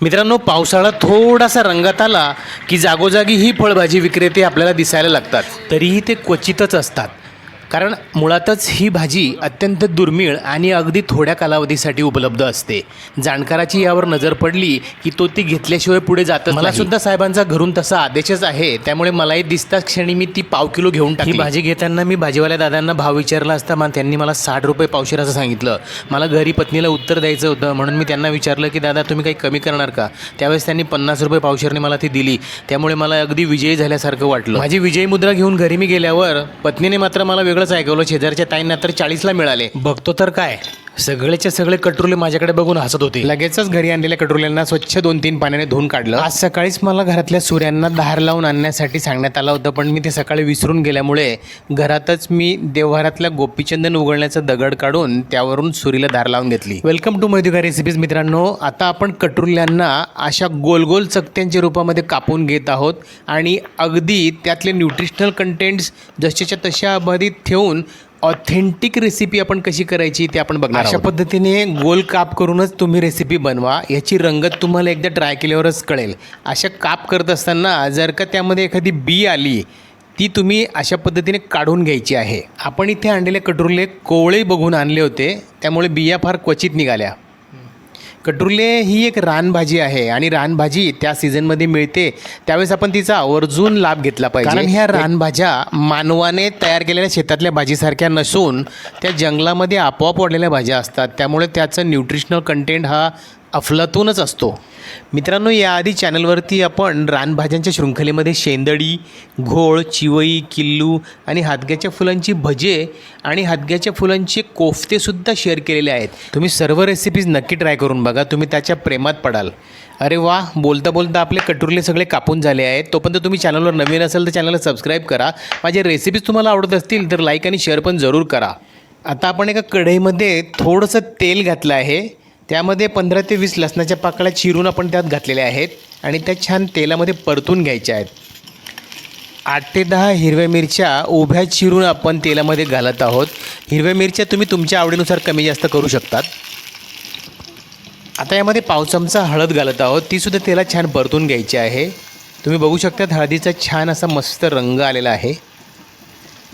मित्रांनो पावसाळा थोडासा रंगात आला की जागोजागी ही फळभाजी विक्रेते आपल्याला दिसायला लागतात. तरीही ते क्वचितच असतात. कारण मुळातच ही भाजी अत्यंत दुर्मिळ आणि अगदी थोड्या कालावधीसाठी उपलब्ध असते. जाणकाराची यावर नजर पडली की तो ती घेतल्याशिवाय पुढे जात मला सुद्धा साहेबांचा घरून तसा आदेशच आहे त्यामुळे मलाही दिसताच क्षणी मी ती पाव किलो घेऊन टाकली. ही भाजी घेताना मी भाजीवाल्या दादांना भाव विचारला असता मग त्यांनी मला साठ रुपये पावशेर असं सांगितलं. मला घरी पत्नीला उत्तर द्यायचं होतं म्हणून मी त्यांना विचारलं की दादा तुम्ही काही कमी करणार का? त्यावेळेस त्यांनी पन्नास रुपये पावशेरने मला ती दिली. त्यामुळे मला अगदी विजयी झाल्यासारखं वाटलं. माझी विजयी मुद्रा घेऊन घरी मी गेल्यावर पत्नीने मात्र मला वेगळंच ऐकवलं. शेजारच्या ताईंना तर चाळीसला मिळाले. बघतो तर काय. सगळेचे सगळे कटुरले माझ्याकडे बघून हसत होते. लगेचच घरी आणलेल्या कटुरल्यांना स्वच्छ दोन तीन पाण्याने धुवून काढलं. आज सकाळीच मला घरातल्या सूर्यांना धार लावून आणण्यासाठी सांगण्यात आलं होतं पण मी ते सकाळी विसरून गेल्यामुळे घरातच मी देवघरातल्या गोपीचंदन उघडण्याचा दगड काढून त्यावरून सुरीला धार लावून घेतली. वेलकम टू मैदुका रेसिपीज मित्रांनो. आता आपण कटुरल्यांना अशा गोल गोल चकत्यांच्या रूपामध्ये कापून घेत आहोत आणि अगदी त्यातले न्यूट्रिशनल कंटेंट्स जशाच्या तशा अबाधित ठेवून ऑथेंटिक रेसिपी आपण कशी करायची ते आपण बघणार अशा पद्धतीने गोल काप करूनच तुम्ही रेसिपी बनवा. याची रंगत तुम्हाला एकदा ट्राय केल्यावरच कळेल. अशा काप करत असताना जर का त्यामध्ये एखादी बी आली ती तुम्ही अशा पद्धतीने काढून घ्यायची आहे. आपण इथे आणलेले कटुरले कोवळे बघून आणले होते. त्यामुळे बिया फार क्वचित निघाल्या. कटुरले ही एक रानभाजी आहे आणि रानभाजी त्या सीझनमध्ये मिळते त्यावेळेस आपण तिचा आवर्जून लाभ घेतला पाहिजे. कारण ह्या रानभाज्या मानवाने तयार केलेल्या शेतातल्या भाजीसारख्या नसून त्या जंगलामध्ये आपोआप वाढलेल्या भाज्या असतात. त्यामुळे त्याचं न्यूट्रिशनल कंटेंट हा अफलातूनच असतो. मित्रांनो याआधी चॅनलवरती आपण रानभाज्यांच्या शृंखलेमध्ये शेंदडी घोळ चिवई किल्लू आणि हादग्याच्या फुलांची भजे आणि हादग्याच्या फुलांचे कोफ्तेसुद्धा शेअर केलेले आहेत. तुम्ही सर्व रेसिपीज नक्की ट्राय करून बघा. तुम्ही त्याच्या प्रेमात पडाल. अरे वा बोलता बोलता आपले कटुरले सगळे कापून झाले आहेत. तोपर्यंत तुम्ही चॅनलवर नवीन असेल तर चॅनलला सबस्क्राईब करा. माझे रेसिपीज तुम्हाला आवडत असतील तर लाईक आणि शेअर पण जरूर करा. आता आपण एका कढईमध्ये थोडंसं तेल घातलं आहे. त्यामध्ये पंधरा ते वीस लसणाच्या पाकळ्या चिरून आपण त्यात घातलेल्या आहेत आणि त्या छान तेलामध्ये परतून घ्यायच्या आहेत. आठ ते दहा हिरव्या मिरच्या उभ्या चिरून आपण तेलामध्ये घालत आहोत. हिरव्या मिरच्या तुम्ही तुमच्या आवडीनुसार कमी जास्त करू शकतात. आता यामध्ये पाव चमचा हळद घालत आहोत. तीसुद्धा तेलात छान परतून घ्यायची आहे. तुम्ही बघू शकता हळदीचा छान असा मस्त रंग आलेला आहे.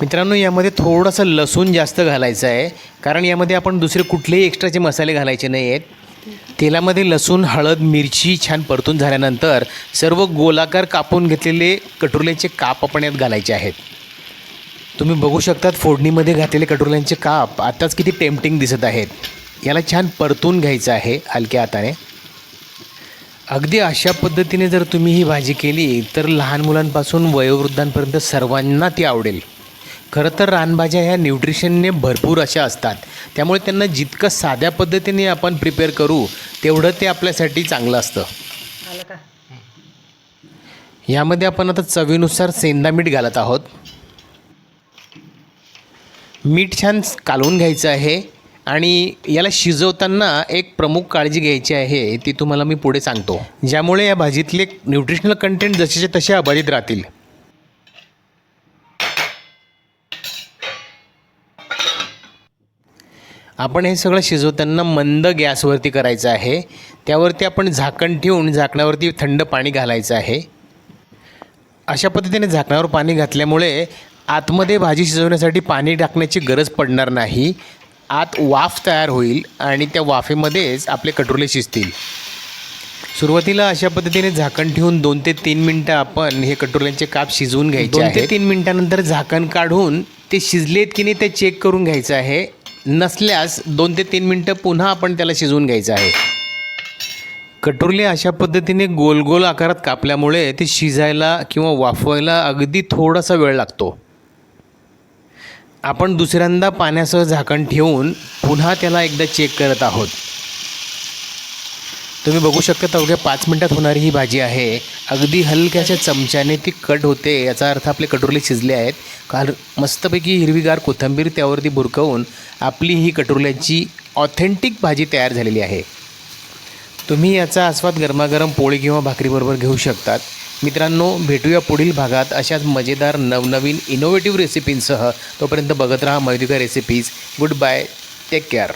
मित्रांनो यामध्ये थोडंसं लसूण जास्त घालायचं आहे. कारण यामध्ये आपण दुसरे कुठलेही एक्स्ट्राचे मसाले घालायचे नाही आहेत तेलामध्ये लसूण हळद मिरची छान परतून झाल्यानंतर सर्व गोलाकार कापून घेतलेले कटुरल्याचे काप आपण यात घालायचे आहेत. तुम्ही बघू शकतात फोडणीमध्ये घातलेले कटुरल्यांचे काप आताच किती टेम्पटिंग दिसत आहेत. याला छान परतून घ्यायचं आहे हलक्या हाताने. अगदी अशा पद्धतीने जर तुम्ही ही भाजी केली तर लहान मुलांपासून वयोवृद्धांपर्यंत सर्वांना ती आवडेल. खरं तर रानभाज्या ह्या न्यूट्रिशनने भरपूर अशा असतात. त्यामुळे त्यांना जितकं साध्या पद्धतीने आपण प्रिपेअर करू तेवढं ते आपल्यासाठी चांगलं असतं. यामध्ये आपण आता चवीनुसार सेंदा मीठ घालत आहोत. मीठ छान कालवून घ्यायचं आहे आणि याला शिजवताना एक प्रमुख काळजी घ्यायची आहे ती तुम्हाला मी पुढे सांगतो. ज्यामुळे या भाजीतले न्यूट्रिशनल कंटेंट जसेचे तसे अबाधित राहतील. आपण हे सगळं शिजवताना मंद गॅसवरती करायचं आहे. त्यावरती आपण झाकण ठेवून झाकणावरती थंड पाणी घालायचं आहे. अशा पद्धतीने झाकणावर पाणी घातल्यामुळे आतमध्ये भाजी शिजवण्यासाठी पाणी टाकण्याची गरज पडणार नाही. आत वाफ तयार होईल आणि त्या वाफेमध्येच आपले कटोरले शिजतील. सुरुवातीला अशा पद्धतीने झाकण ठेवून दोन ते तीन मिनटं आपण हे कटोरल्यांचे काप शिजवून घ्यायचे दोन ते तीन मिनिटानंतर झाकण काढून ते शिजलेत की नाही ते चेक करून घ्यायचं आहे. नसल्यास दोन ते तीन मिनटं पुन्हा आपण त्याला शिजवून घ्यायचं आहे. कटोरले अशा पद्धतीने गोल गोल आकारात कापल्यामुळे ते शिजायला किंवा वाफवायला अगदी थोडासा वेळ लागतो. आपण दुसऱ्यांदा पाण्यासह झाकण ठेवून पुन्हा त्याला एकदा चेक करत आहोत. तुम्ही बघू शकता अवघ्या पाच मिनटात होणारी ही भाजी आहे. अगदी हलक्याच्या चमच्याने ती कट होते याचा अर्थ आपले कटोरले शिजले आहेत. काल मस्तपैकी हिरवीगार कोथिंबीर त्यावरती बुरकवून आपली ही कटोरल्याची ऑथेंटिक भाजी तयार झालेली आहे. तुम्ही याचा आस्वाद गरमागरम पोळी किंवा भाकरीबरोबर घेऊ शकतात. मित्रांनो भेटूया पुढील भागात अशाच मजेदार नवनवीन इनोव्हेटिव्ह रेसिपींसह तोपर्यंत बघत राहा मैदिका recipes good bye take care